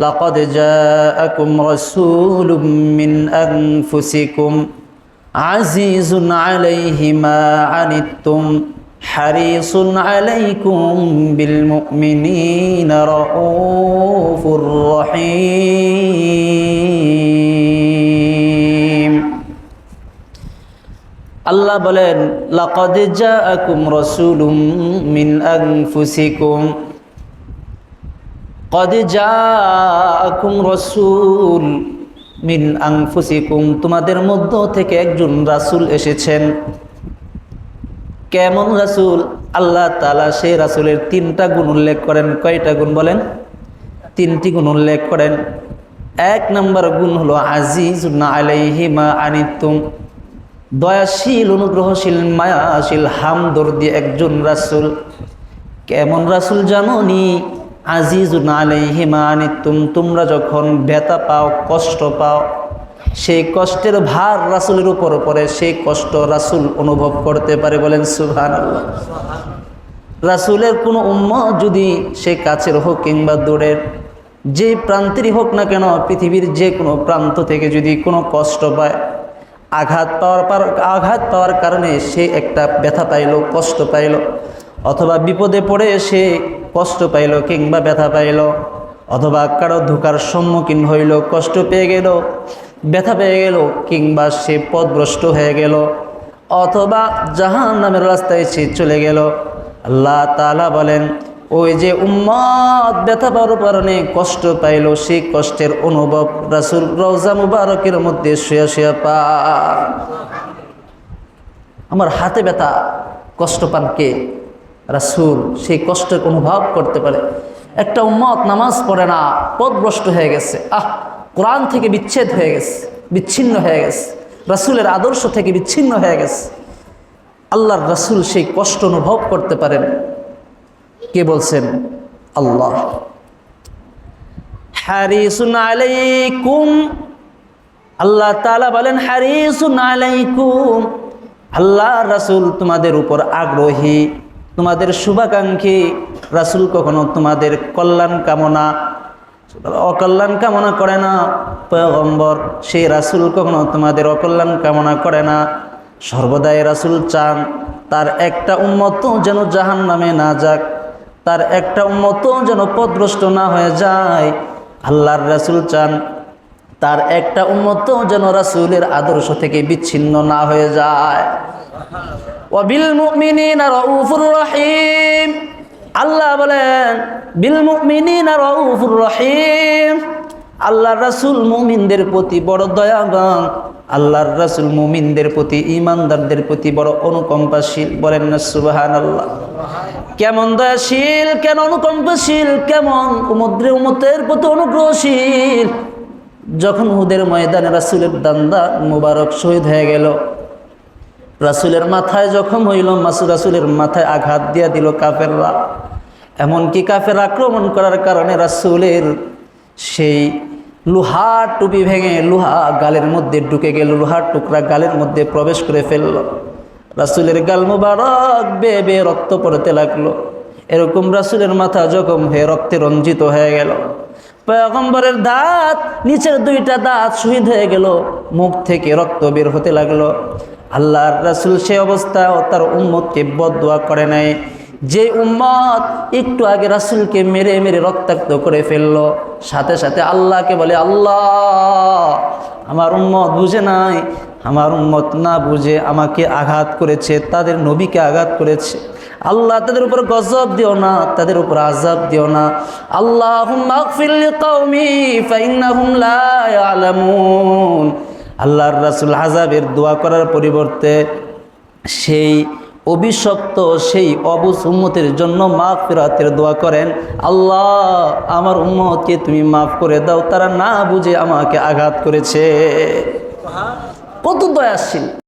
لقد جاءكم رسول من أنفسكم عزيز عليه ما عنتم حريص عليكم بالمؤمنين رؤوف رحيم الله بلين لقد جاءكم رسول من أنفسكم কদ জাআকুম রাসূল মিন আনফুসিকুম তোমাদের মধ্য থেকে একজন রাসূল এসেছেন। কেমন রাসূল? আল্লাহ তাআলা সেই রাসূলের তিনটা গুণ উল্লেখ করেন। কয়টা গুণ বলেন? তিনটি গুণ উল্লেখ করেন। এক নম্বর গুণ হলো, আজিজুন আলাইহি মা আনিতুম। দয়াশীল, অনুগ্রহশীল, মায়াশীল, হামদর্দি একজন রাসুল। কেমন রাসুল জানো নি আজিজুন আলাইহি মা আনিতুম তোমরা যখন ব্যথা পাও, কষ্ট পাও, সেই কষ্টের ভার রাসুলের উপর পড়ে, সেই কষ্ট রাসুল অনুভব করতে পারে বলেন সুভান রাসুলের কোনো উম্ম যদি সে কাছের হোক কিংবা দূরের, যে প্রান্তেরই হোক না কেন, পৃথিবীর যে কোনো প্রান্ত থেকে যদি কোনো কষ্ট পায়, আঘাত পাওয়ার পর, আঘাত পাওয়ার কারণে সে একটা ব্যথা পাইল, কষ্ট পাইল, অথবা বিপদে পড়ে সে কষ্ট পাইল কিংবা ব্যথা পাইল, অথবা কারও ধোকার সম্মুখীন হইল, কষ্ট পেয়ে গেল, ব্যথা পেয়ে গেল, কিংবা সে পদভ্রষ্ট হয়ে গেল, অথবা জাহান নামের রাস্তায় সে চলে গেল। আল্লাহ তালা বলেন, ওই যে উম্মত ব্যথা পাওয়ার কারণে কষ্ট পাইল, সেই কষ্টের অনুভব রাসুল রওজা মুবারকের মধ্যে শুয়া শুয়া পা আমার হাতে ব্যথা, কষ্ট পান কে? রাসুল সেই কষ্টের অনুভব করতে পারে। একটা উম্মত নামাজ পড়ে না, পথভ্রষ্ট হয়ে গেছে। আহ, কোরআন থেকে বিচ্ছেদ হয়ে গেছে, বিচ্ছিন্ন হয়ে গেছে। রাসুলের আদর্শ থেকে বিচ্ছিন্ন হয়ে গেছে। আল্লাহর রাসুল সেই কষ্ট অনুভব করতে পারেন। কে বলছেন? আল্লাহ। হারিসুন আলাইকুম। আল্লাহ তাআলা বলেন, হারিসুন আলাইকুম। আল্লাহ রাসূল তোমাদের উপর আগ্রহী। তোমাদের শুভাকাঙ্ক্ষী রাসূল কখনো তোমাদের কল্যাণ কামনা, অকল্যাণ কামনা করে না? পয়গম্বর, সেই রাসূল কখনো তোমাদের অকল্যাণ কামনা করে না? সর্বদাই রাসূল চান তার একটা উন্মত যেন জাহান নামে না যাক, তার একটা উন্মত যেন পদভ্রষ্ট না হয়ে যায়। আল্লাহর রাসূল চান তার একটা উন্মত যেন রাসূলের আদর্শ থেকে বিচ্ছিন্ন না হয়ে যায়। মুমিনিনা রহিম। আল্লাহ বলেন, বিল রহিম। আল্লাহর রাসূল মুমিনদের প্রতি বড় দয়াবান। আল্লাহর রাসুল মুমিনদের প্রতি ইমানদারদের প্রতি বড় অনুকম্পাশীল। বলেন না সুবাহান আল্লাহ কেমন দয়াশীল, কেন অনুকম্পশীল, কেমন উমদ্রে উমতের প্রতি অনুগ্রহশীল। যখন হুদের ময়দানে রাসুলের দান্দা মুবারক শহীদ হয়ে গেল, রাসুলের মাথায় জখম হইল মাসু রাসুলের মাথায় আঘাত দিয়া দিল কাফেররা। এমনকি কাফের আক্রমণ করার কারণে রাসুলের সেই লোহার টুপি ভেঙে লোহা গালের মধ্যে ঢুকে গেল লোহার টুকরা গালের মধ্যে প্রবেশ করে ফেলল। রাসুলের গাল মুবারক বেয়ে বেয়ে রক্ত পড়তে লাগল। এরকম রাসুলের মাথা জখম হয়ে রক্তে রঞ্জিত হয়ে গেল। পয়গম্বরের দাঁত, নিচের দুইটা দাঁত শহীদ হয়ে গেল, মুখ থেকে রক্ত বের হতে লাগল। আল্লাহর রাসুল সে অবস্থায় তার উম্মতকে বদুয়া করে নাই। যে উম্মত একটু আগে রাসুলকে মেরে মেরে রক্তাক্ত করে ফেলল, সাথে সাথে আল্লাহকে বলে, আল্লাহ, আমার উম্মত বুঝে নাই, আমার উম্মত না বুঝে আমাকে আঘাত করেছে, তাদের নবীকে আঘাত করেছে। আল্লাহ তাদের উপর গজব দিও না, তাদের উপর আজাব দিও না। আল্লাহ আল্লাহর রাসুল আজাবের দোয়া করার পরিবর্তে সেই অভিশপ্ত, সেই অবুজ উম্মতের জন্য মাফ ফেরাতের দোয়া করেন, আল্লাহ, আমার উম্মতকে তুমি মাফ করে দাও, তারা না বুঝে আমাকে আঘাত করেছে। কত দয়াশীল।